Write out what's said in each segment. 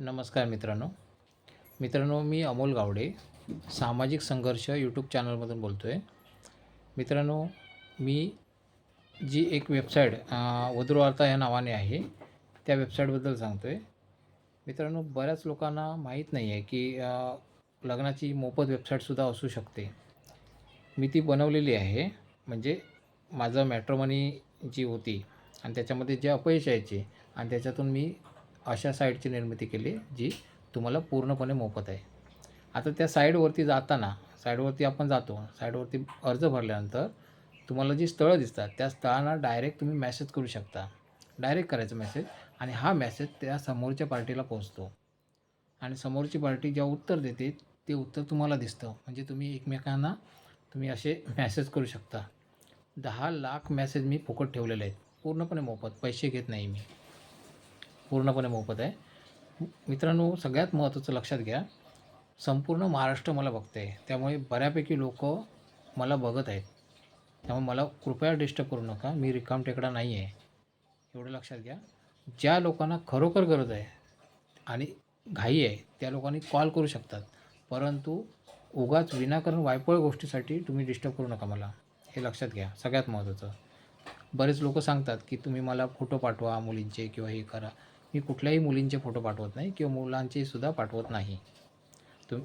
नमस्कार मित्रांनो. मित्रांनो मी अमोल गावडे सामाजिक संघर्ष यूट्यूब चॅनलमधून बोलतो आहे मित्रांनो मी जी एक वेबसाईट वधूवार्ता या नावाने आहे त्या वेबसाईटबद्दल सांगतो आहे मित्रांनो बऱ्याच लोकांना माहीत नाही आहे की लग्नाची मोफत वेबसाईटसुद्धा असू शकते. मी ती बनवलेली आहे म्हणजे माझं मॅट्रोमनी जी होती आणि त्याच्यामध्ये जे अपयश यायचे आणि त्याच्यातून मी अशा साईडची निर्मिती केली जी तुम्हाला पूर्णपणे मोफत आहे. आता त्या साईडवरती जाताना साईडवरती आपण जातो साईडवरती अर्ज भरल्यानंतर तुम्हाला जी स्थळं दिसतात त्या स्थळांना डायरेक्ट तुम्ही मॅसेज करू शकता. डायरेक्ट करायचं मेसेज आणि हा मेसेज त्या समोरच्या पार्टीला पोहोचतो. आणि समोरची पार्टी जेव्हा उत्तर देते ते उत्तर तुम्हाला दिसतं. म्हणजे तुम्ही एकमेकांना तुम्ही असे मॅसेज करू शकता. दहा लाख मॅसेज मी फुकट ठेवलेले आहेत. पूर्णपणे मोफत. पैसे घेत नाही मी. पूर्णपणे मोफत आहे. मित्रांनो सगळ्यात महत्त्वाचं लक्षात घ्या संपूर्ण महाराष्ट्र मला बघते त्यामुळे बऱ्यापैकी लोक मला बघत आहेत. त्यामुळे मला कृपया डिस्टर्ब करू नका मी रिकाम टेकडा नाही आहे एवढं लक्षात घ्या ज्या लोकांना खरोखर गरज आहे आणि घाई आहे त्या लोकांनी कॉल करू शकतात. परंतु उगाच विनाकारण वायपळ गोष्टीसाठी तुम्ही डिस्टर्ब करू नका मला. हे लक्षात घ्या सगळ्यात महत्त्वाचं. बरेच लोक सांगतात की तुम्ही मला फोटो पाठवा मुलींचे किंवा हे करा. मी कुठल्याही मुलींचे फोटो पाठवत नाही किंवा मुलांचे सुद्धा पाठवत नाही. तुम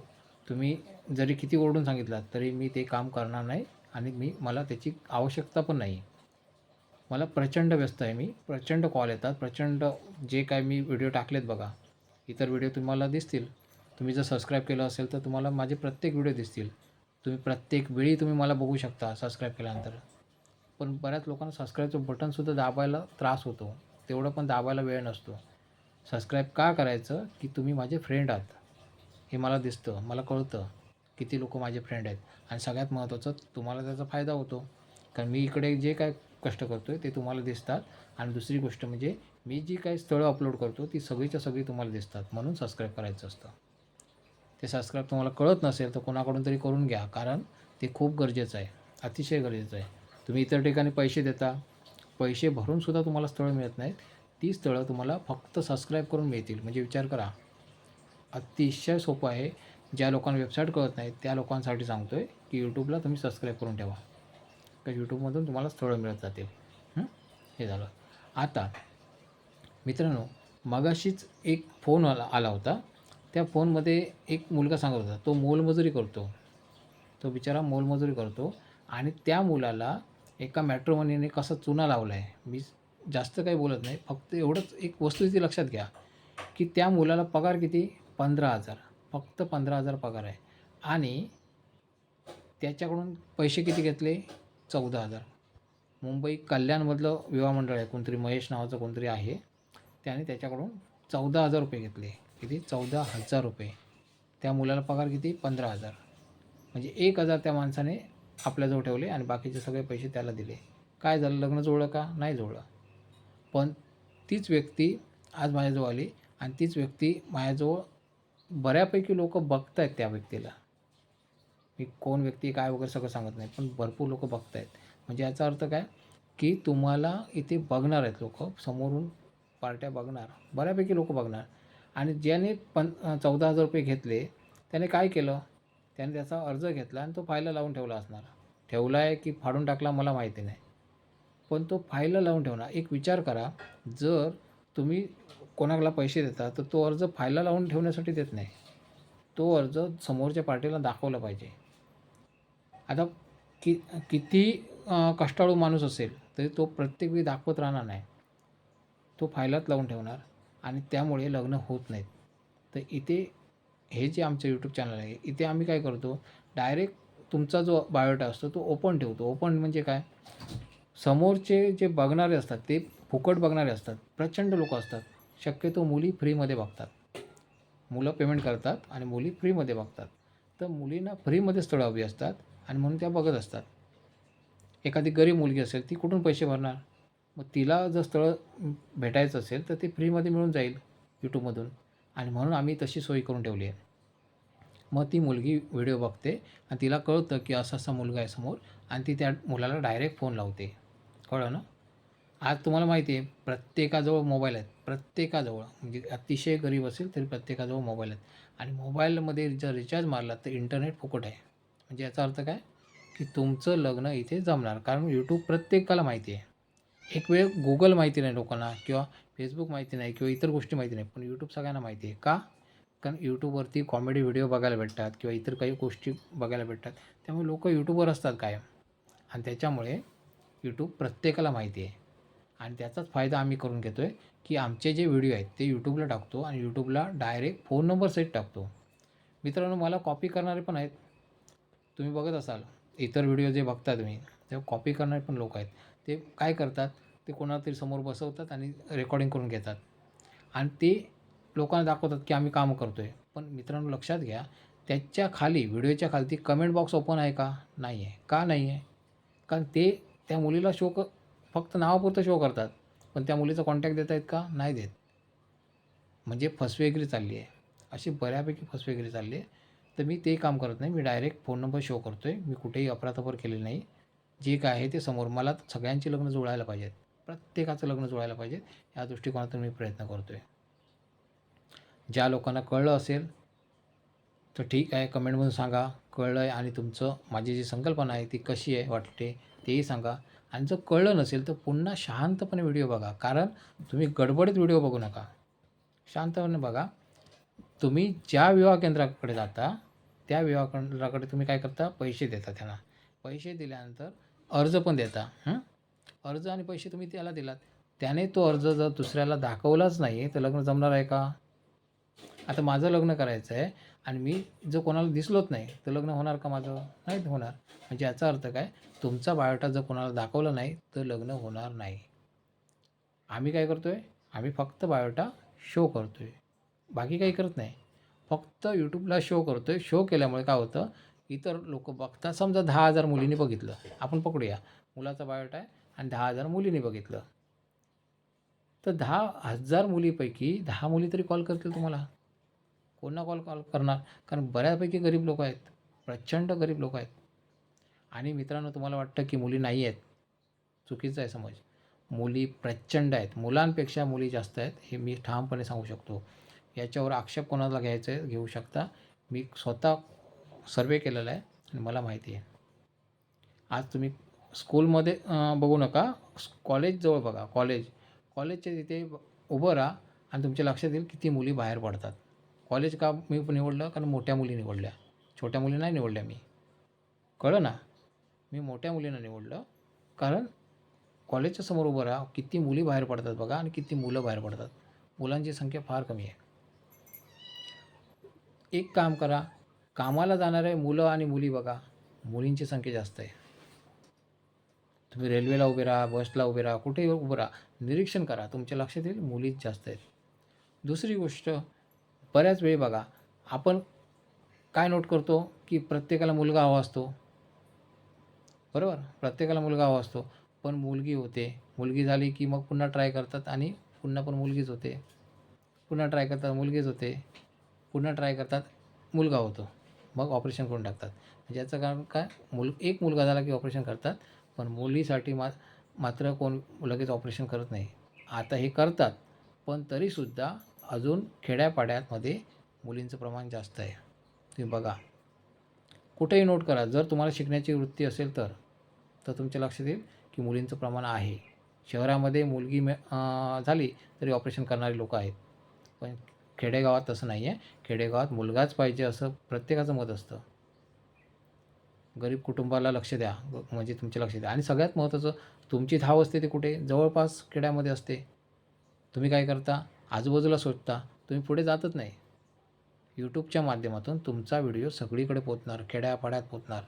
तुम्ही जरी किती ओरडून सांगितलात तरी मी ते काम करणार नाही आणि मी मला त्याची आवश्यकता पण नाही. मला प्रचंड व्यस्त आहे मी प्रचंड कॉल येतात प्रचंड जे काय मी व्हिडिओ टाकलेत बघा इतर व्हिडिओ तुम्हाला दिसतील. तुम्ही जर सबस्क्राईब केलं असेल तर तुम्हाला माझे प्रत्येक व्हिडिओ दिसतील. तुम्ही प्रत्येक वेळी तुम्ही मला बघू शकता सबस्क्राईब केल्यानंतर. पण बऱ्याच लोकांना सबस्क्राईबचं बटनसुद्धा दाबायला त्रास होतो तेवढं पण दाबायला वेळ नसतो. सबस्क्राईब का करायचं? की तुम्ही माझे फ्रेंड आहात. हे मला दिसतं मला कळतं किती लोक माझे फ्रेंड आहेत. आणि सगळ्यात महत्त्वाचं तुम्हाला त्याचा फायदा होतो. कारण मी इकडे जे काय कष्ट करतो आहे ते तुम्हाला दिसतात. आणि दुसरी गोष्ट म्हणजे मी जी काही स्थळं अपलोड करतो ती सगळीच्या सगळी तुम्हाला दिसतात. म्हणून सबस्क्राईब करायचं असतं. ते सबस्क्राईब तुम्हाला कळत नसेल तर कोणाकडून तरी करून घ्या. कारण ते खूप गरजेचं आहे. अतिशय गरजेचं आहे. तुम्ही इतर ठिकाणी पैसे देता. पैसे भरूनसुद्धा तुम्हाला स्थळं मिळत नाहीत. ती स्थळं तुम्हाला फक्त सबस्क्राईब करून मिळतील. म्हणजे विचार करा. अतिशय सोपं आहे. ज्या लोकांना वेबसाईट कळत नाही त्या लोकांसाठी सांगतो आहे की यूट्यूबला तुम्ही सबस्क्राईब करून ठेवा. तर यूट्यूबमधून तुम्हाला स्थळं मिळत जातील. हे? झालं. आता मित्रांनो मगाशीच एक फोन आला आला होता. त्या फोनमध्ये एक मुलगा सांगत होता. तो मोलमजुरी करतो. तो बिचारा मोलमजुरी करतो. आणि त्या मुलाला एका मॅट्रोमनीने कसा चुना लावला आहे मी जास्त काही बोलत नाही. फक्त एवढंच एक वस्तुस्थिती लक्षात घ्या की त्या मुलाला पगार किती? पंधरा हजार. फक्त पंधरा हजार पगार आहे. आणि त्याच्याकडून पैसे किती घेतले? चौदा हजार. मुंबई कल्याणमधलं विवाह मंडळ आहे. कोणतरी महेश नावाचं कोणतरी आहे. त्याने त्याच्याकडून चौदा हजार रुपये घेतले. किती? चौदा हजार रुपये. त्या मुलाला पगार किती? पंधरा हजार. म्हणजे एक हजार त्या माणसाने आपल्याजवळ ठेवले आणि बाकीचे सगळे पैसे त्याला दिले. काय झालं? लग्न जुळलं का? नाही जुळलं. पण तीच व्यक्ती आज माझ्याजवळ आली आणि तीच व्यक्ती माझ्याजवळ बऱ्यापैकी लोक बघत आहेत त्या व्यक्तीला. मी कोण व्यक्ती काय वगैरे सगळं सांगत नाही पण भरपूर लोक बघत आहेत म्हणजे याचा अर्थ काय? की तुम्हाला इथे बघणार आहेत लोक समोरून पार्ट्या बघणार बऱ्यापैकी लोक बघणार. आणि ज्याने पण चौदा हजार रुपये घेतले त्याने काय केलं? त्याने त्याचा अर्ज घेतला आणि तो फायला लावून ठेवला असणार. ठेवला आहे की फाडून टाकला मला माहिती नाही. पण तो फाईलला लावून ठेवणार एक विचार करा जर तुम्ही कोणाला पैसे देता तर तो अर्ज फायला लावून ठेवण्यासाठी देत नाही. तो अर्ज समोरच्या पार्टीला दाखवला पाहिजे. आता कि किती कष्टाळू माणूस असेल तरी तो प्रत्येक वेळी दाखवत राहणार नाही. तो फायलात लावून ठेवणार आणि त्यामुळे लग्न होत नाहीत. तर इथे हे जे आमचं यूट्यूब चॅनल आहे इथे आम्ही काय करतो डायरेक्ट तुमचा जो बायोटा असतो तो ओपन ठेवतो. ओपन म्हणजे काय? समोरचे जे बघणारे असतात ते फुकट बघणारे असतात प्रचंड लोक असतात. शक्यतो मुली फ्रीमध्ये बघतात. मुलं पेमेंट करतात आणि मुली फ्रीमध्ये बघतात. तर मुलींना फ्रीमध्ये स्थळं हवी असतात आणि म्हणून त्या बघत असतात. एखादी गरीब मुलगी असेल ती कुठून पैसे भरणार? मग तिला जर स्थळं भेटायचं असेल तर ती फ्रीमध्ये मिळून जाईल यूट्यूबमधून आणि म्हणून आम्ही तशी सोय करून ठेवली आहे. मग ती मुलगी व्हिडिओ बघते आणि तिला कळतं की असा असा मुलगा आहे समोर आणि ती त्या मुलाला डायरेक्ट फोन लावते. कळलं ना? आज तुम्हाला माहिती आहे प्रत्येकाजवळ मोबाईल आहेत. प्रत्येकाजवळ. म्हणजे अतिशय गरीब असेल तरी प्रत्येकाजवळ मोबाईल आहेत. आणि मोबाईलमध्ये जर रिचार्ज मारला तर इंटरनेट फुकट आहे. म्हणजे याचा अर्थ काय? की तुमचं लग्न इथे जमणार. कारण यूट्यूब प्रत्येकाला माहिती आहे. एक वेळ गुगल माहिती नाही लोकांना किंवा फेसबुक माहिती नाही किंवा इतर गोष्टी माहिती नाही. पण यूट्यूब सगळ्यांना माहिती आहे. का? कारण यूट्यूबवरती कॉमेडी व्हिडिओ बघायला भेटतात किंवा इतर काही गोष्टी बघायला भेटतात. त्यामुळे लोक यूट्यूबवर असतात कायम. आणि त्याच्यामुळे यूट्यूब प्रत्येकाला माहिती आहे. आणि त्याचाच फायदा आम्ही करून घेतो आहे की आमचे जे व्हिडिओ आहेत ते यूट्यूबला टाकतो आणि यूट्यूबला डायरेक्ट फोन नंबर सेट टाकतो. मित्रांनो मला कॉपी करणारे पण आहेत. तुम्ही बघत असाल इतर व्हिडिओ जे बघता तुम्ही ते कॉपी करणारे पण लोक आहेत. ते काय करतात ते कोणाला तरी समोर बसवतात आणि रेकॉर्डिंग करून घेतात. आणि ते लोकांना दाखवतात की आम्ही काम करतो आहे पण मित्रांनो लक्षात घ्या त्याच्याखाली व्हिडिओच्या खाली ती कमेंट बॉक्स ओपन आहे का? नाही आहे का नाही आहे कारण ते त्या मुलीला शो क फक्त नावापुरतं शो करतात. पण त्या मुलीचा कॉन्टॅक्ट देत आहेत का? नाही देत. म्हणजे फसवेगिरी चालली आहे. अशी बऱ्यापैकी फसवेगिरी चालली आहे. तर मी ते काम करत नाही. मी डायरेक्ट फोन नंबर शो करतो आहे मी कुठेही अपरातपर केलेली नाही. जे काय आहे ते समोर मला सगळ्यांची लग्न जुळायला पाहिजेत. प्रत्येकाचं लग्न जुळायला पाहिजे या दृष्टिकोनातून मी प्रयत्न करतो आहे ज्या लोकांना कळलं असेल तर ठीक आहे. कमेंटमधून सांगा. कळलं आहे आणि तुमचं माझी जी संकल्पना आहे ती कशी आहे वाटते? तेही सांगा. आणि जर कळलं नसेल तर पुन्हा शांतपणे व्हिडिओ बघा. कारण तुम्ही गडबडीत व्हिडिओ बघू नका. शांतपणे बघा. तुम्ही ज्या विवाह केंद्राकडे जाता त्या विवाह केंद्राकडे तुम्ही काय करता? पैसे देता त्यांना. पैसे दिल्यानंतर अर्ज पण देता. अर्ज आणि पैसे तुम्ही त्याला दिलात. त्याने तो अर्ज जर दुसऱ्याला दाखवलाच नाही तर लग्न जमणार आहे का? आता माझं लग्न करायचं आहे आणि मी जर कोणाला दिसलोच नाही तर लग्न होणार का माझं? नाही होणार. म्हणजे याचा अर्थ काय? तुमचा बायोटा जर कोणाला दाखवला नाही तर लग्न होणार नाही. आम्ही काय करतो आहे आम्ही फक्त बायोटा शो करतो आहे बाकी काही करत नाही. फक्त यूट्यूबला शो करतो आहे शो केल्यामुळे काय होतं? इतर लोक बघतात. समजा दहा हजार मुलींनी बघितलं. आपण पकडूया. मुलाचा बायोटा आहे आणि दहा हजार मुलींनी बघितलं. तर दहा हजार मुलीपैकी दहा मुली तरी कॉल करतील तुम्हाला. कोणा कॉल कॉल करणार. कारण बऱ्यापैकी गरीब लोक आहेत. प्रचंड गरीब लोक आहेत. आणि मित्रांनो तुम्हाला वाटतं की मुली नाही आहेत. चुकीचं आहे समज. मुली प्रचंड आहेत. मुलांपेक्षा मुली जास्त आहेत हे मी ठामपणे सांगू शकतो. याच्यावर आक्षेप कोणाला घ्यायचं आहे घेऊ शकता? मी स्वतः सर्वे केलेला आहे आणि मला माहिती आहे. आज तुम्ही स्कूलमध्ये बघू नका. कॉलेजजवळ बघा. कॉलेज कॉलेजच्या तिथे उभं राहा आणि तुमच्या लक्षात येईल किती मुली बाहेर पडतात. कॉलेज का मी निवडलं? कारण मोठ्या मुली निवडल्या. छोट्या मुली नाही निवडल्या मी. कळलं ना? मी मोठ्या मुलींना निवडलं. कारण कॉलेजच्या समोर उभं राहा. किती मुली बाहेर पडतात बघा आणि किती मुलं बाहेर पडतात. मुलांची संख्या फार कमी आहे. एक काम करा. कामाला जाणारे मुलं आणि मुली बघा. मुलींची संख्या जास्त आहे. तुम्ही रेल्वेला उभे राहा बसला उभे राहा कुठेही उभं राहा. निरीक्षण करा. तुमच्या लक्षात येईल मुलीच जास्त आहेत. दुसरी गोष्ट बऱ्याच वेळी बघा आपण काय नोट करतो की प्रत्येकाला मुलगा हवा असतो? बरोबर? प्रत्येकाला मुलगा हवा असतो. पण मुलगी होते. मुलगी झाली की मग पुन्हा ट्राय करतात आणि पुन्हा पण मुलगीच होते. पुन्हा ट्राय करतात मुलगीच होते. पुन्हा ट्राय करतात मुलगा होतो. मग ऑपरेशन करून टाकतात. म्हणजे याचं कारण काय? मुल एक मुलगा झाला की ऑपरेशन करतात पण मुलीसाठी मा मात्र कोण लगेच ऑपरेशन करत नाही. आता हे करतात पण तरीसुद्धा अजून खेड्यापाड्यामध्ये मुलींचं प्रमाण जास्त आहे. तुम्ही बघा. कुठेही नोट करा. जर तुम्हाला शिकण्याची वृत्ती असेल तर तर तुमच्या लक्षात येईल की मुलींचं प्रमाण आहे. शहरामध्ये मुलगी मे झाली तरी ऑपरेशन करणारे लोक आहेत. पण खेडेगावात तसं नाही आहे खेडेगावात मुलगाच पाहिजे असं प्रत्येकाचं मत असतं. गरीब कुटुंबाला लक्ष द्या. म्हणजे तुमचे लक्ष द्या आणि सगळ्यात महत्त्वाचं तुमची धाव असते ते कुठे? जवळपास खेड्यामध्ये असते. तुम्ही काय करता? आजूबाजूला शोधता तुम्ही पुढे जातच नाही. यूट्यूबच्या माध्यमातून तुमचा व्हिडिओ सगळीकडे पोचणार खेड्यापाड्यात पोचणार.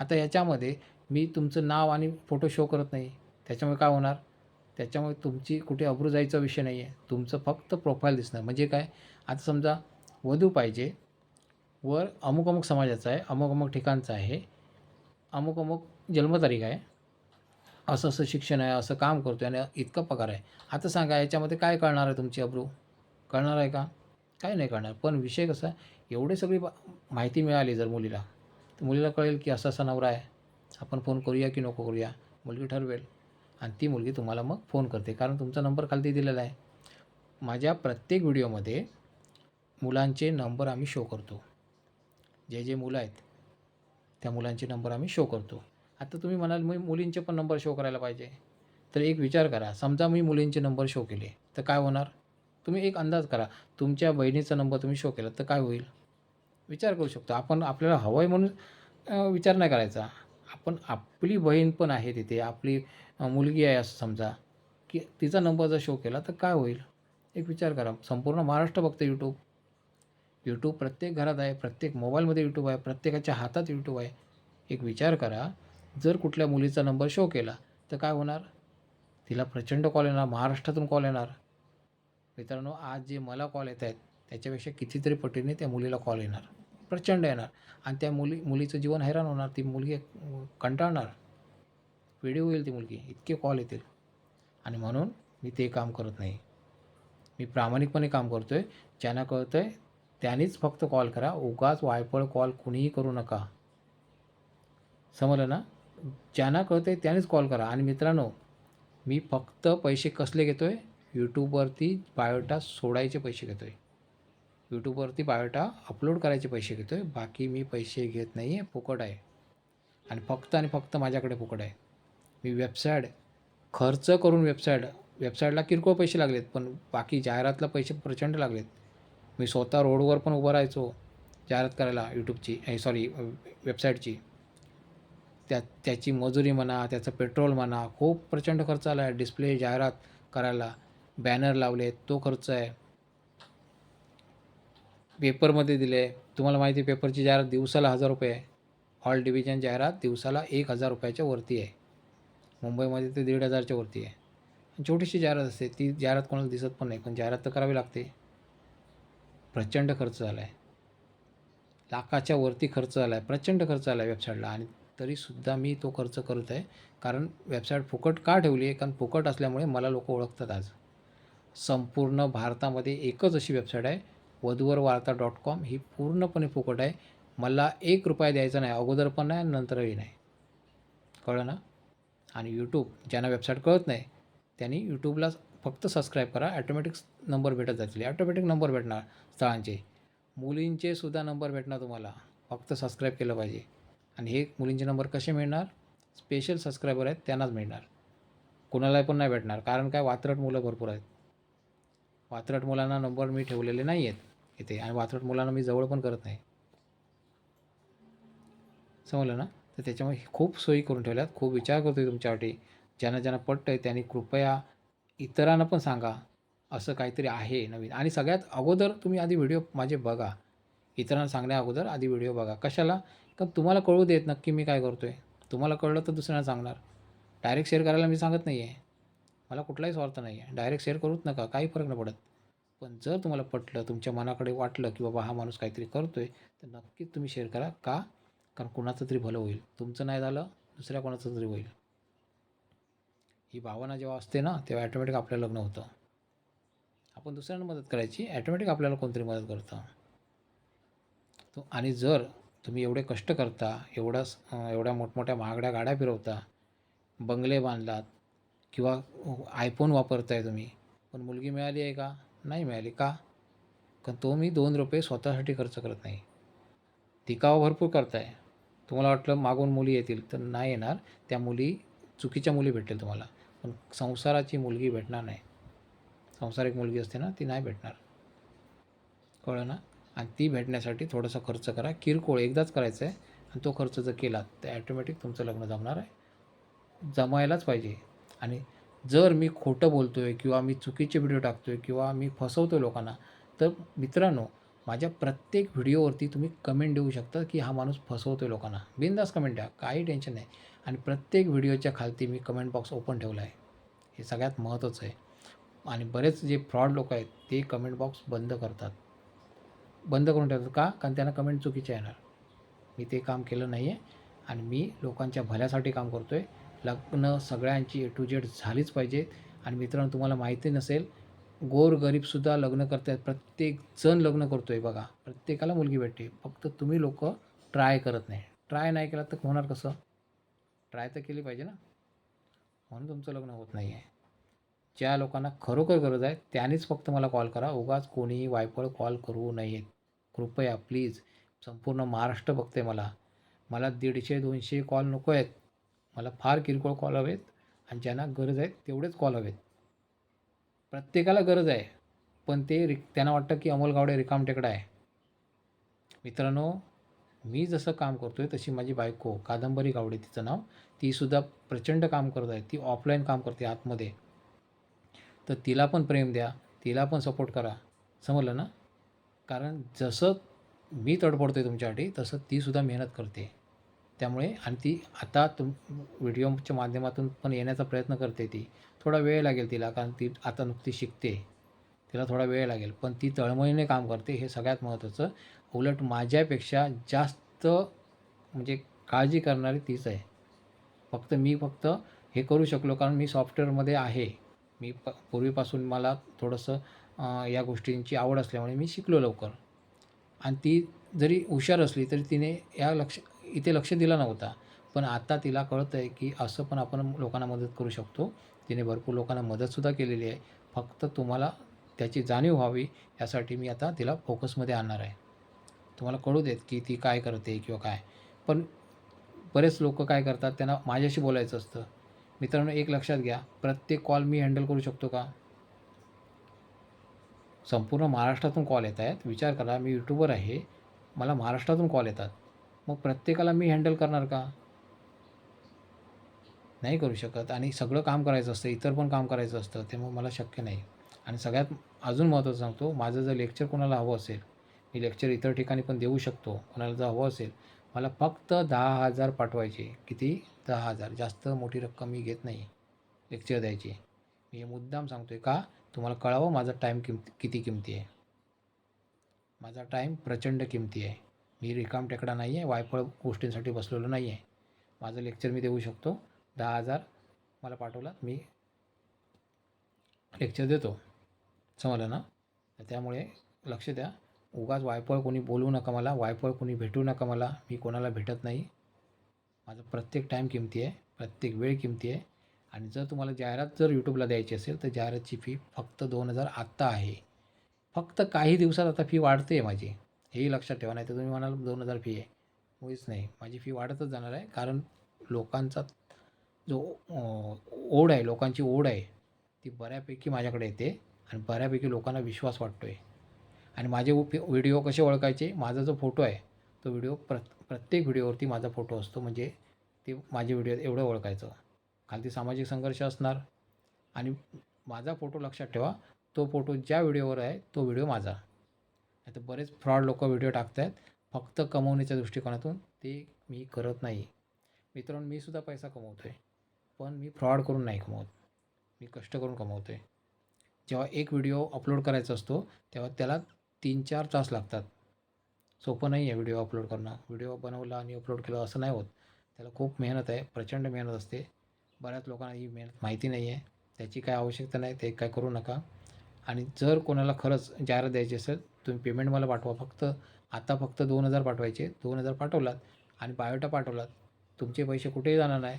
आता याच्यामध्ये मी तुमचं नाव आणि फोटो शो करत नाही. त्याच्यामुळे काय होणार? त्याच्यामुळे तुमची कुठे अब्रू जायचा विषय नाही आहे तुमचं फक्त प्रोफाईल दिसणार. म्हणजे काय? आता समजा वधू पाहिजे. वर अमुक अमुक समाजाचा आहे अमुक अमुक ठिकाणचा आहे. अमुक अमुक जन्मतारीख आहे. असं असं शिक्षण आहे असं काम करतो आहे आणि इतका पगार आहे. आता सांगा याच्यामध्ये काय कळणार आहे तुमची अब्रू? कळणार आहे का? काय नाही कळणार. पण विषय कसा एवढे एवढी सगळी माहिती मिळाली जर मुलीला तर मुलीला कळेल की असा असा नवरा आहे. आपण फोन करूया की नको करूया? मुलगी ठरवेल. आणि ती मुलगी तुम्हाला मग फोन करते. कारण तुमचा नंबर खालती दिलेला आहे. माझ्या प्रत्येक व्हिडिओमध्ये मुलांचे नंबर आम्ही शो करतो. जे जे मुलं आहेत त्या मुलांचे नंबर आम्ही शो करतो. आता तुम्ही म्हणाल मी मुलींचे पण नंबर शो करायला पाहिजे. तर एक विचार करा समजा मी मुलींचे नंबर शो केले तर काय होणार? तुम्ही एक अंदाज करा तुमच्या बहिणीचा नंबर तुम्ही शो केला तर काय होईल? विचार करू शकतो. आपण आपल्याला हवं आहे म्हणून विचार नाही करायचा. आपण आपली बहीण पण आहे तिथे आपली मुलगी आहे असं समजा की तिचा नंबर जर शो केला तर काय होईल? एक विचार करा. संपूर्ण महाराष्ट्र बघतं यूट्यूब यूट्यूब प्रत्येक घरात आहे प्रत्येक मोबाईलमध्ये यूट्यूब आहे प्रत्येकाच्या हातात यूट्यूब आहे. एक विचार करा जर कुठल्या मुलीचा नंबर शो केला तर काय होणार? तिला प्रचंड कॉल येणार महाराष्ट्रातून कॉल येणार. मित्रांनो आज जे मला कॉल येत आहेत त्याच्यापेक्षा कितीतरी पटीने त्या मुलीला कॉल येणार. प्रचंड येणार. आणि त्या मुली मुलीचं जीवन हैराण होणार. ती मुलगी कंटाळणार. व्हिडिओ होईल ती मुलगी. इतके कॉल येतील. आणि म्हणून मी ते काम करत नाही. मी प्रामाणिकपणे काम करतो आहे ज्यांना कळतं आहे त्यांनीच फक्त कॉल करा. उगाच वायपळ कॉल कुणीही करू नका. समजलं ना? ज्यांना कळतं आहे त्यानेच कॉल करा. आणि मित्रांनो मी फक्त पैसे कसले घेतो आहे यूट्यूबवरती बायोटा सोडायचे पैसे घेतो आहे यूट्यूबवरती बायोटा अपलोड करायचे पैसे घेतो आहे बाकी मी पैसे घेत नाही आहे फुकट आहे. आणि फक्त आणि फक्त माझ्याकडे फुकट आहे. मी वेबसाईट खर्च करून वेबसाईट वेबसाईटला किरकोळ पैसे लागलेत पण बाकी जाहिरातला पैसे प्रचंड लागलेत. मी स्वतः रोडवर पण उभं राहायचो जाहिरात करायला यूट्यूबची सॉरी वेबसाईटची त्या त्याची मजुरी म्हणा त्याचं पेट्रोल म्हणा खूप प्रचंड खर्च आला आहे डिस्प्ले जाहिरात करायला. बॅनर लावले तो खर्च आहे. पेपरमध्ये दिले तुम्हाला माहिती आहे पेपरची जाहिरात दिवसाला हजार रुपये आहे. ऑल डिव्हिजन जाहिरात दिवसाला एक हजार रुपयाच्या वरती आहे. मुंबईमध्ये ते दीड हजारच्या वरती आहे. छोटीशी जाहिरात असते ती जाहिरात कोणाला दिसत पण नाही पण जाहिरात तर करावी लागते. प्रचंड खर्च झाला आहे. लाखाच्या वरती खर्च झाला आहे प्रचंड खर्च आला आहे वेबसाईटला आणि तरीसुद्धा मी तो खर्च करत आहे. कारण वेबसाईट फुकट का ठेवली आहे? कारण फुकट असल्यामुळे मला लोक ओळखतात आज. संपूर्ण भारतामध्ये एकच अशी वेबसाईट आहे. वधूवर वार्ता डॉट कॉम ही पूर्णपणे फुकट आहे. मला एक रुपया द्यायचा नाही. अगोदर पण नाही आणि नंतरही नाही. कळलं ना? आणि यूट्यूब ज्यांना वेबसाईट कळत नाही त्यांनी यूट्यूबला फक्त सबस्क्राईब करा. ॲटोमॅटिक नंबर भेटत जातील. ॲटोमॅटिक नंबर भेटणार स्थळांचे. मुलींचे सुद्धा नंबर भेटणार तुम्हाला. फक्त सबस्क्राईब केलं पाहिजे. आणि हे मुलींचे नंबर कसे मिळणार? स्पेशल सबस्क्रायबर आहेत त्यांनाच मिळणार. कुणालाही पण नाही भेटणार कारण काय? वात्रट मुलं भरपूर आहेत. वात्रट मुलांना नंबर मी ठेवलेले नाही आहेत इथे आणि वात्रट मुलांना मी जवळ पण करत नाही. समजलं ना? तर त्याच्यामुळे खूप सोयी करून ठेवल्यात. खूप विचार करतो आहे तुमच्यासाठी. ज्यांना ज्यांना पटतं आहे त्यांनी कृपया इतरांना पण सांगा. असं काहीतरी आहे नवीन. आणि सगळ्यात अगोदर तुम्ही आधी व्हिडिओ माझे बघा. इतरांना सांगण्या अगोदर आधी व्हिडिओ बघा. कशाला? कारण तुम्हाला कळू देत नक्की मी काय करतो आहे तुम्हाला कळलं तर दुसऱ्यांना सांगणार. डायरेक्ट शेअर करायला मी सांगत नाही आहे मला कुठलाही स्वार्थ नाही आहे डायरेक्ट शेअर करूच नका. काही फरक नाही पडत. पण जर तुम्हाला पटलं तुमच्या मनाकडे वाटलं की बाबा हा माणूस काहीतरी करतो आहे तर नक्कीच तुम्ही शेअर करा. का? कारण कुणाचं तरी भलं होईल. तुमचं नाही झालं दुसऱ्या कोणाचं तरी होईल. ही भावना जेव्हा असते ना तेव्हा ॲटोमॅटिक आपलं लग्न होतं. आपण दुसऱ्यांना मदत करायची ॲटोमॅटिक आपल्याला कोणतरी मदत करतं. तो आणि जर तुम्ही एवढे कष्ट करता एवढा एवढ्या मोठमोठ्या महागड्या गाड्या फिरवता बंगले बांधलात किंवा आयफोन वापरताय तुम्ही पण मुलगी मिळाली आहे का? नाही मिळाली. का? कारण तो मी दोन रुपये स्वतःसाठी खर्च करत नाही. दिखावा भरपूर करताय. तुम्हाला वाटलं मागून मुली येतील तर नाही येणार. त्या मुली चुकीच्या मुली भेटेल तुम्हाला. पण संसाराची मुलगी भेटणार नाही. संसारिक मुलगी असते ना ती नाही भेटणार. कळलं ना? आणि ती भेटण्यासाठी थोडासा खर्च करा. किरकोळ एकदाच करायचं आहे आणि तो खर्च जर केला तर ॲटोमॅटिक तुमचं लग्न जमणार आहे. जमायलाच पाहिजे. आणि जर मी खोटं बोलतो आहे किंवा मी चुकीचे व्हिडिओ टाकतो आहे किंवा मी फसवतो लोकांना तर मित्रांनो माझ्या प्रत्येक व्हिडिओवरती तुम्ही कमेंट देऊ शकता की हा माणूस फसवतो आहे लोकांना. बिंदास कमेंट द्या. काही टेन्शन नाही. आणि प्रत्येक व्हिडिओच्या खालती मी कमेंट बॉक्स ओपन ठेवला आहे. हे सगळ्यात महत्त्वाचं आहे. आणि बरेच जे फ्रॉड लोक आहेत ते कमेंट बॉक्स बंद करतात. बंद करून ठेवतात. का? कारण त्यांना कमेंट चुकीच्या येणार. मी ते काम केलं नाही आहे आणि मी लोकांच्या भल्यासाठी काम करतो आहे लग्न सगळ्यांची ए टू जेड झालीच पाहिजे. आणि मित्रांनो तुम्हाला माहिती नसेल गोरगरीबसुद्धा लग्न करतात. आहेत प्रत्येक जण लग्न करतो आहे बघा. प्रत्येकाला मुलगी भेटते. फक्त तुम्ही लोक ट्राय करत नाही. ट्राय नाही केला तर होणार कसं? ट्राय तर केली पाहिजे ना? म्हणून तुमचं लग्न होत नाही आहे ज्या लोकांना खरोखर गरज आहे त्यांनीच फक्त मला कॉल करा. उगाच कोणीही वायफळ कॉल करू नयेत. कृपया प्लीज संपूर्ण महाराष्ट्र बघते मला. मला दीडशे दोनशे कॉल नको आहेत. मला फार किरकोळ कॉल हवेत आणि ज्यांना गरज आहे तेवढेच कॉल हवेत. प्रत्येकाला गरज आहे पण ते रिक त्यांना वाटतं की अमोल गावडे रिकामटेकडा आहे. मित्रांनो मी जसं काम करतो आहे तशी माझी बायको कादंबरी गावडे तिचं नाव तीसुद्धा प्रचंड काम करत आहे. ती ऑफलाईन काम करते आतमध्ये. तर तिला पण प्रेम द्या तिला पण सपोर्ट करा. समजलं ना? कारण जसं मी तडपडतो आहे तुमच्यासाठी तसं तीसुद्धा मेहनत करते. त्यामुळे आणि ती आता तुम व्हिडिओच्या माध्यमातून पण येण्याचा प्रयत्न करते ती. थोडा वेळ लागेल तिला कारण ती आता नुकती शिकते. तिला थोडा वेळ लागेल. पण ती तळमळीने काम करते हे सगळ्यात महत्त्वाचं. उलट माझ्यापेक्षा जास्त म्हणजे काळजी करणारी तीच आहे. फक्त मी फक्त हे करू शकलो कारण मी सॉफ्टवेअरमध्ये आहे. मी प पूर्वीपासून मला थोडंसं या गोष्टींची आवड असल्यामुळे मी शिकलो लवकर. आणि ती जरी हुशार असली तरी तिने या लक्ष इथे लक्ष दिला नव्हता. पण आता तिला कळतं आहे की असं पण आपण लोकांना मदत करू शकतो. तिने भरपूर लोकांना मदतसुद्धा केलेली आहे. फक्त तुम्हाला त्याची जाणीव व्हावी यासाठी मी आता तिला फोकसमध्ये आणणार आहे. तुम्हाला कळू देत की ती काय करते किंवा काय. पण बरेच लोक काय करतात त्यांना माझ्याशी बोलायचं असतं. मित्रांनो एक लक्षात घ्या. प्रत्येक कॉल मी हँडल करू शकतो का? संपूर्ण महाराष्ट्रातून कॉल येत आहेत. विचार करा मी यूट्यूबर आहे. मला महाराष्ट्रातून कॉल येतात. मग प्रत्येकाला मी हँडल करणार का? नाही करू शकत. आणि सगळं काम करायचं असतं इतर पण काम करायचं असतं त्यामुळे मला शक्य नाही. आणि सगळ्यात अजून महत्त्वाचं सांगतो माझं जर लेक्चर कोणाला हवं असेल मी लेक्चर इतर ठिकाणी पण देऊ शकतो. कोणाला जर हवं असेल मला फक्त दहा हजार पाठवायचे. किती? दहा हजार. जास्त मोठी रक्कम मी घेत नाही. लेक्चर द्यायची. मी हे मुद्दाम सांगतो आहे का? तुम्हाला कळावं माझा टाईम किमती किती किमती आहे. माझा टाईम प्रचंड किमती आहे. मी रिकाम टेकडा नाही आहे वायफळ गोष्टींसाठी बसलेलो नाही आहे माझं लेक्चर मी देऊ शकतो. दहा हजार मला पाठवला मी लेक्चर देतो. समजलं ना? तर त्यामुळे लक्ष द्या. उगाच वायफळ कोणी बोलवू नका मला वायफळ कोणी भेटू नका मला मी कोणाला भेटत नाही. माझा प्रत्येक टाईम किमती आहे प्रत्येक वेळ किमती आहे. आणि जर तुम्हाला जाहिरात जर यूट्यूबला द्यायची असेल तर जाहिरातची फी फक्त दोन हजार आत्ता आहे. फक्त काही दिवसात आता फी वाढते आहे माझी. हेही लक्षात ठेवा नाही तर तुम्ही म्हणाल दोन हजार फी आहे. मुळीच नाही. माझी फी वाढतच जाणार आहे कारण लोकांचा जो ओढ आहे लोकांची ओढ आहे ती बऱ्यापैकी माझ्याकडे येते आणि बऱ्यापैकी लोकांना विश्वास वाटतो आहे आणि माझे व्हिडिओ कसे ओळखायचे? माझा जो फोटो आहे तो व्हिडिओ प्र प्रत्येक व्हिडिओवरती माझा फोटो असतो. म्हणजे ते माझे व्हिडिओ एवढं ओळखायचं. खालती सामाजिक संघर्ष असणार. आणि माझा फोटो लक्षात ठेवा. तो फोटो ज्या व्हिडिओवर आहे तो व्हिडिओ माझा. नाही तर बरेच फ्रॉड लोक व्हिडिओ टाकत आहेत फक्त कमवण्याच्या दृष्टिकोनातून ते मी करत नाही. मित्रांनो मी सुद्धा पैसा कमवतो आहे पण मी फ्रॉड करून नाही कमवत. मी कष्ट करून कमवतो आहे जेव्हा एक व्हिडिओ अपलोड करायचा असतो तेव्हा त्याला तीन चार तास लागतात. सोपं नाही आहे व्हिडिओ अपलोड करणं. व्हिडिओ बनवला आणि अपलोड केला असं नाही होत. त्याला खूप मेहनत आहे. प्रचंड मेहनत असते. बऱ्याच लोकांना ही मेहनत माहिती नाही आहे. त्याची काय आवश्यकता नाही ते काय करू नका. आणि जर कोणाला खरंच जाहिरात द्यायची असेल तुम्ही पेमेंट मला पाठवा. फक्त आता फक्त दोन हजार पाठवायचे. दोन हजार पाठवलात आणि बायोटा पाठवलात. तुमचे पैसे कुठेही जाणार नाही.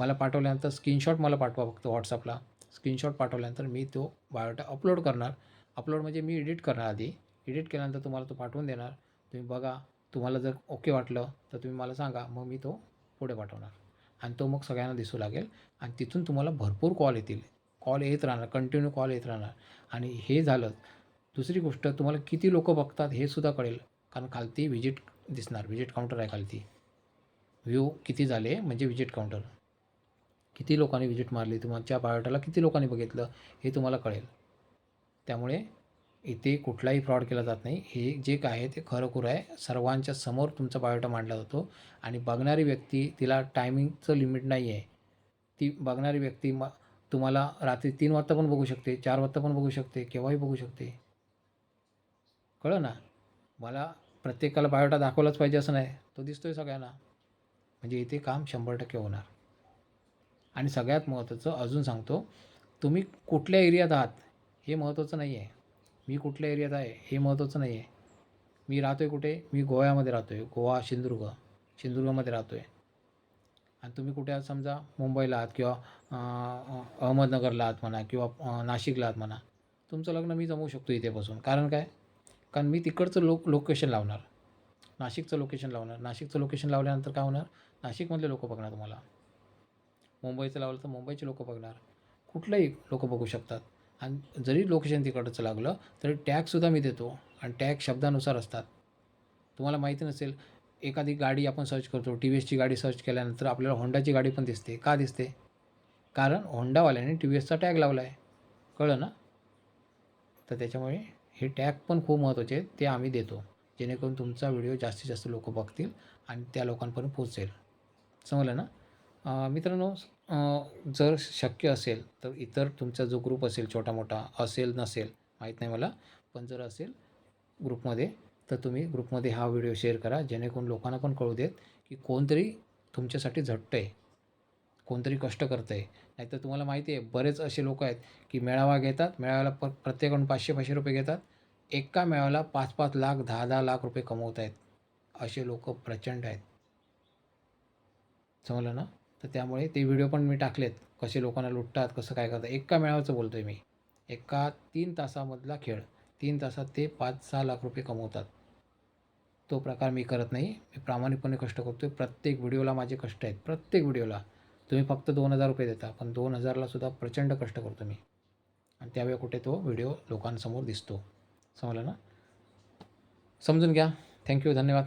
मला पाठवल्यानंतर स्क्रीनशॉट मला पाठवा फक्त व्हॉट्सअपला स्क्रीनशॉट पाठवल्यानंतर मी तो बायोटा अपलोड करणार. अपलोड म्हणजे मी एडिट करणार आधी. एडिट केल्यानंतर तुम्हाला तो पाठवून देणार. तुम्ही बघा तुम्हाला जर ओके वाटलं तर तुम्ही मला सांगा. मग मी तो पुढे पाठवणार. आणि तो मग सगळ्यांना दिसू लागेल. आणि तिथून तुम्हाला भरपूर कॉल येतील. कॉल येत राहणार कंटिन्यू कॉल येत राहणार. आणि हे झालं दुसरी गोष्ट तुम्हाला किती लोक बघतात हे सुद्धा कळेल. कारण खालती व्हिजिट दिसणार व्हिजिट काउंटर आहे खालती. व्ह्यू किती झाले म्हणजे व्हिजिट काउंटर किती लोकांनी व्हिजिट मारली तुमच्या बायोडाटाला किती लोकांनी बघितलं हे तुम्हाला कळेल. त्यामुळे इथे कुठलाही फ्रॉड केला जात नाही. हे जे काय आहे ते खरोखर आहे. सर्वांच्या समोर तुमचा बायोटा मांडला जातो आणि बघणारी व्यक्ती तिला टायमिंगचं लिमिट नाही आहे. ती बघणारी व्यक्ती म तुम्हाला रात्री तीन वाजता पण बघू शकते चार वाजता पण बघू शकते केव्हाही बघू शकते. कळलं ना? मला प्रत्येकाला बायोटा दाखवलाच पाहिजे असं नाही. तो दिसतोय सगळ्यांना. म्हणजे इथे काम शंभर टक्के होणार. आणि सगळ्यात महत्त्वाचं अजून सांगतो तुम्ही कुठल्या एरियात आहात हे महत्त्वाचं नाही आहे मी कुठल्या एरियात आहे हे महत्त्वाचं नाही आहे. मी राहतो आहे कुठे? मी गोव्यामध्ये राहतो आहे गोवा सिंधुदुर्ग. सिंधुदुर्गमध्ये राहतो आहे आणि तुम्ही कुठे आहात समजा? मुंबईला आहात किंवा अहमदनगरला आहात म्हणा किंवा नाशिकला आहात म्हणा. तुमचं लग्न मी जमवू शकतो इथे बसून कारण काय? कारण मी तिकडचं लोक लोकेशन लावणार. नाशिकचं लोकेशन लावणार. नाशिकचं लोकेशन लावल्यानंतर काय होणार? नाशिकमधले लोक बघणार तुम्हाला. मुंबईचं लावलं तर मुंबईचे लोक बघणार. कुठलंही लोक बघू शकतात. आणि जरी लोकेशन तिकडचं लागलं तरी टॅगसुद्धा मी देतो. आणि टॅग शब्दानुसार असतात. तुम्हाला माहिती नसेल एखादी गाडी आपण सर्च करतो टी व्ही एसची गाडी सर्च केल्यानंतर आपल्याला होंडाची गाडी पण दिसते. का दिसते? कारण होंडावाल्याने टी व्ही एसचा टॅग लावला आहे कळलं ना? तर त्याच्यामुळे हे टॅग पण खूप महत्त्वाचे ते आम्ही देतो. जेणेकरून तुमचा व्हिडिओ जास्तीत जास्त लोक बघतील आणि त्या लोकांपर्यंत पोहोचेल. समजलं ना? मित्रांनो जर शक्य असेल तर इतर तुमचा जो ग्रुप असेल छोटा मोठा असेल नसेल माहीत नाही मला पण जर असेल ग्रुपमध्ये तर तुम्ही ग्रुपमध्ये हा व्हिडिओ शेअर करा जेणेकरून लोकांना पण कळू देत की कोणतरी तुमच्यासाठी झटतं आहे कोणतरी कष्ट करतं आहे नाहीतर तुम्हाला माहिती आहे बरेच असे लोक आहेत की मेळावा घेतात मेळाव्याला प प्रत्येकाकडून पाचशे पाचशे रुपये घेतात. एका मेळाव्याला पाच पाच लाख दहा दहा लाख रुपये कमवत आहेत असे लोक प्रचंड आहेत. समजलं ना? तर त्यामुळे ते व्हिडिओ पण मी टाकलेत. कसे लोकांना लुटतात कसं काय करतात एका मेळाव्याचं बोलतो आहे मी. एका तीन तासामधला खेळ. तीन तासात ते पाच सहा लाख रुपये कमवतात. तो प्रकार मी करत नाही. मी प्रामाणिकपणे कष्ट करतो आहे प्रत्येक व्हिडिओला माझे कष्ट आहेत. प्रत्येक व्हिडिओला. तुम्ही फक्त दोन हजार रुपये देता पण दोन हजारलासुद्धा प्रचंड कष्ट करतो मी. आणि त्यावेळी कुठे तो व्हिडिओ लोकांसमोर दिसतो. समजलं ना? समजून घ्या. थँक्यू धन्यवाद.